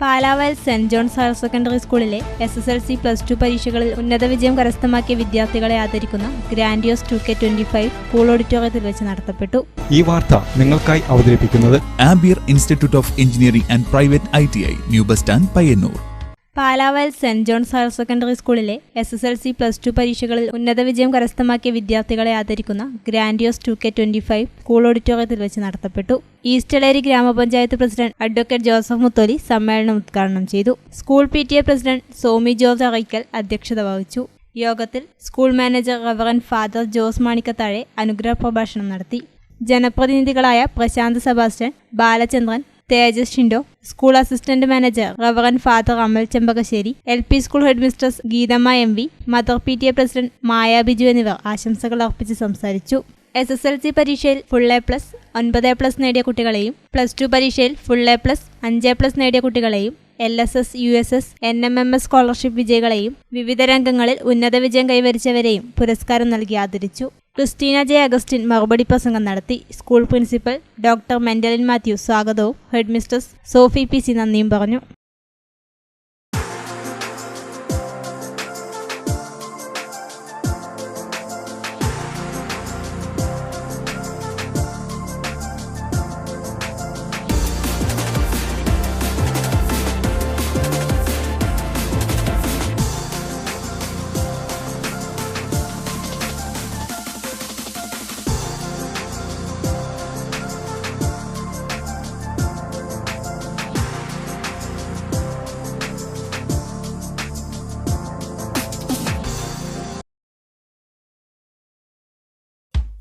Palaval saint johns higher secondary സ്കൂളിലെ S S L C plus two പരീക്ഷകളിൽ ഉന്നത വിജയം കരസ്ഥമാക്കിയ വിദ്യാർത്ഥികളെ ആദരിക്കുന്ന grandiose two K twenty five school ഓഡിറ്റോറിയത്തിൽ വെച്ച് നടത്തപ്പെട്ടു. ഈ വാർത്ത നിങ്ങൾക്കായി അവതരിപ്പിക്കുന്നത് Ampere institute of engineering and private I T I new bus stand Payyanur Palaval saint johns higher secondary സ്കൂളിലെ S S L C plus two പരീക്ഷകളിൽ ഉന്നത വിജയം കരസ്ഥമാക്കിയ വിദ്യാർത്ഥികളെ ആദരിക്കുന്ന grandiose two K twenty five school ഓഡിറ്റോറിയത്തിൽ വെച്ച് നടത്തപ്പെട്ടു. ഈസ്റ്റലേരി ഗ്രാമപഞ്ചായത്ത് പ്രസിഡന്റ് അഡ്വക്കേറ്റ് ജോസഫ് മുത്തോലി സമ്മേളനം ഉദ്ഘാടനം ചെയ്തു. School P T A president Somi George Arakkal അധ്യക്ഷത വഹിച്ചു. യോഗത്തിൽ school manager reverend father Jose Manikkathazhe അനുഗ്രഹ പ്രഭാഷണം നടത്തി. ജനപ്രതിനിധികളായ Prashanth Sebastian Balachandran Thejas Shindo school assistant manager reverend father Amal Chempakassery L P school head mistress Geethamma M V mother P T A president Maya Biju എന്നിവർ ആശംസകൾ അർപ്പിച്ച് സംസാരിച്ചു. S S L C പരീക്ഷയിൽ full A plus ഒൻപത് A plus നേടിയ കുട്ടികളെയും plus two പരീക്ഷയിൽ full A plus അഞ്ച് എ പ്ലസ് നേടിയ കുട്ടികളെയും L S S U S S N M M S scholarship വിജയികളെയും വിവിധ രംഗങ്ങളിൽ ഉന്നത വിജയം കൈവരിച്ചവരെയും പുരസ്കാരം നൽകി ആദരിച്ചു. ക്രിസ്റ്റീന ജെ അഗസ്റ്റിൻ മറുപടി പ്രസംഗം നടത്തി. സ്കൂൾ പ്രിൻസിപ്പൽ ഡോക്ടർ മെന്റലിൻ മാത്യു സ്വാഗതവും head mistress Sophie P C നന്ദിയും പറഞ്ഞു.